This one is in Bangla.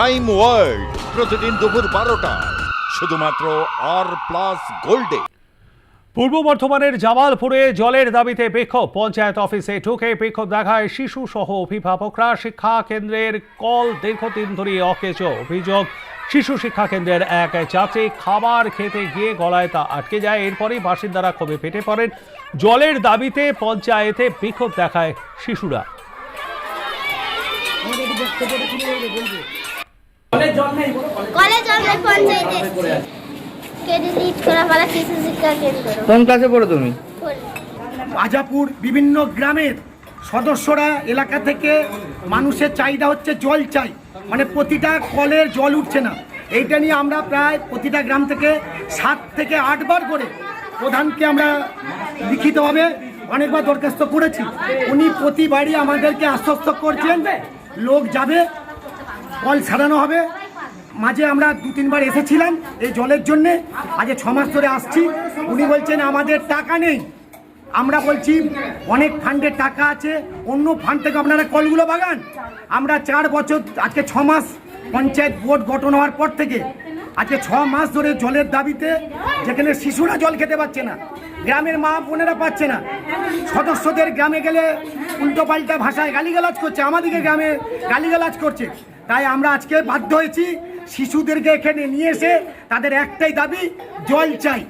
ক্রাইম ওয়ার্ল্ড প্রতিদিন দুপুর বারোটায় শুধুমাত্র আর প্লাস গোল্ডে পূর্ব বর্ধমানের জামালপুরে জলের দাবিতে বিক্ষোভ। পঞ্চায়েত অফিসে ঢুকে বিক্ষোভ দেখায় শিশু সহ অভিভাবকরা শিক্ষা কেন্দ্রের কল দীর্ঘদিন ধরে অকেচ অভিযোগ। শিশু শিক্ষা কেন্দ্রের এক ছাত্রী খাবার খেতে গিয়ে গলায় তা আটকে যায়। এরপরই বাসিন্দারা ক্ষোভে ফেটে পড়েন। জলের দাবিতে পঞ্চায়েতে বিক্ষোভ দেখায় শিশুরা। কলেজ আমরা পঞ্চায়েতে কোন ক্লাসে পড়ো তুমি। আজাপুর বিভিন্ন গ্রামের সদস্যরা এলাকা থেকে মানুষের চাহিদা হচ্ছে জল চাই। মানে প্রতিটা কলের জল উঠছে না। এইটা নিয়ে আমরা প্রায় প্রতিটা গ্রাম থেকে সাত থেকে আটবার করে প্রধানকে আমরা লিখিতভাবে অনেকবার দরখাস্ত করেছি। উনি প্রতিবারই আমাদেরকে আশ্বস্ত করছেন লোক যাবে কল সারানো হবে। মাঝে আমরা দু তিনবার এসেছিলাম এই জলের জন্যে। আজ ছ মাস ধরে আসছি। উনি বলছেন, আমাদের টাকা নেই। আমরা বলছি, অনেক ফান্ডের টাকা আছে। অন্য ফান্ড থেকে আপনারা কলগুলো বাগান। আমরা চার বছর, আজকে ছ মাস পঞ্চায়েত বোর্ড গঠন হওয়ার পর থেকে, আজকে ছ মাস ধরে জলের দাবিতে যেখানে শিশুরা জল খেতে পাচ্ছে না, গ্রামের মা বোনেরা পাচ্ছে না, সদস্যদের গ্রামে গেলে উল্টো পাল্টা ভাষায় গালিগালাজ করছে, আমাদেরকে গ্রামে গালিগালাজ করছে। তাই আমরা আজকে বাধ্য হয়েছি শিশুদেরকে এখানে নিয়ে এসে তাদের একটাই দাবি জল চাই।